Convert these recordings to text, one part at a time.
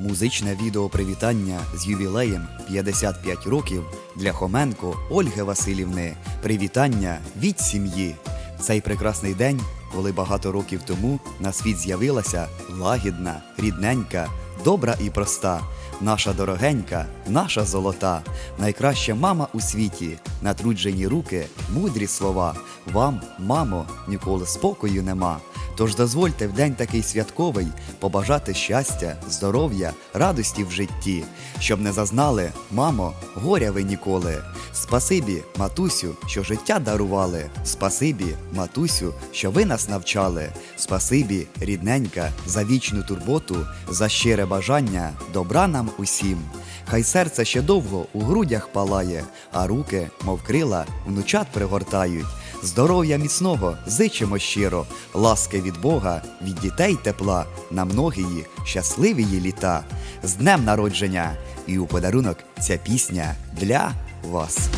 Музичне відео привітання з ювілеєм 55 років для Хоменко Ольги Васильівни. Привітання від сім'ї. Цей прекрасний день, коли багато років тому на світ з'явилася лагідна, рідненька, добра і проста. Наша дорогенька, наша золота, найкраща мама у світі, натруджені руки, мудрі слова. Вам, мамо, ніколи спокою нема. Тож дозвольте в день такий святковий побажати щастя, здоров'я, радості в житті, щоб не зазнали, мамо, горя ви ніколи. Спасибі, матусю, що життя дарували. Спасибі, матусю, що ви нас навчали. Спасибі, рідненька, за вічну турботу, за щире бажання, добра нам усім. Хай серце ще довго у грудях палає, а руки, мов крила, внучат пригортають. Здоров'я міцного зичимо щиро, ласки від Бога, від дітей тепла, на многії щасливії літа. З днем народження! І у подарунок ця пісня для вас.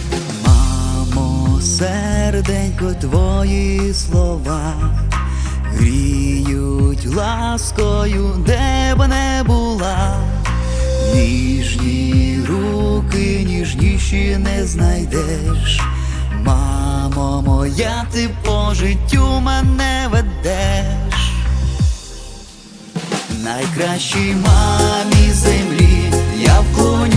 Мамо, серденько, твої слова гріють ласкою, де б не була. Ніжні руки, ніжніші не знайдеш. Мамо моя, ти по життю мене ведеш. Найкращій мамі землі я вклонюся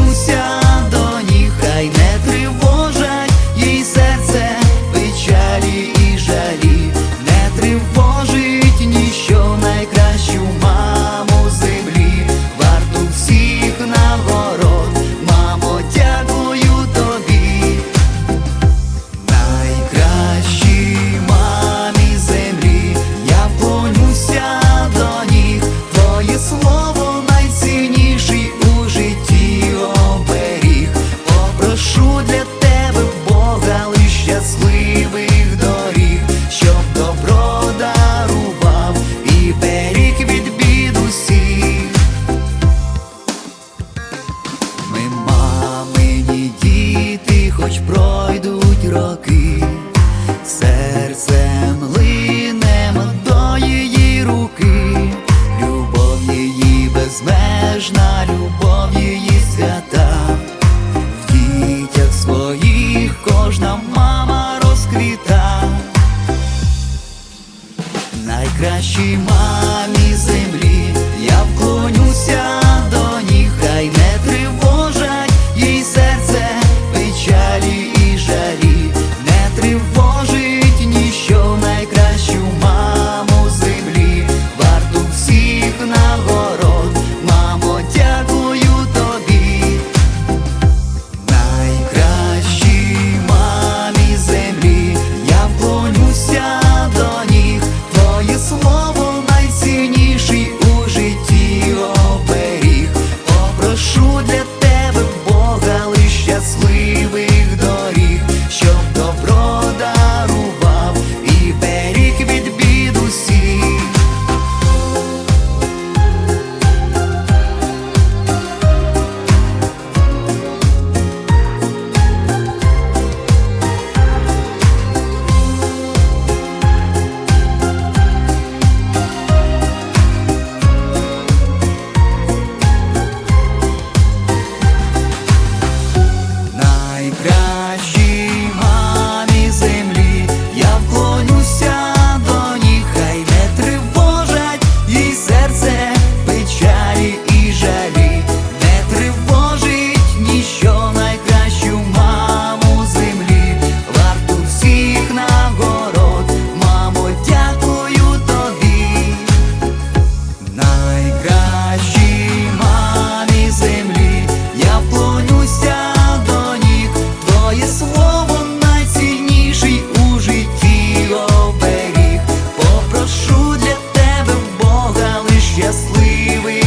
найкращій мамі землі я вклонюся. Who let щасливий.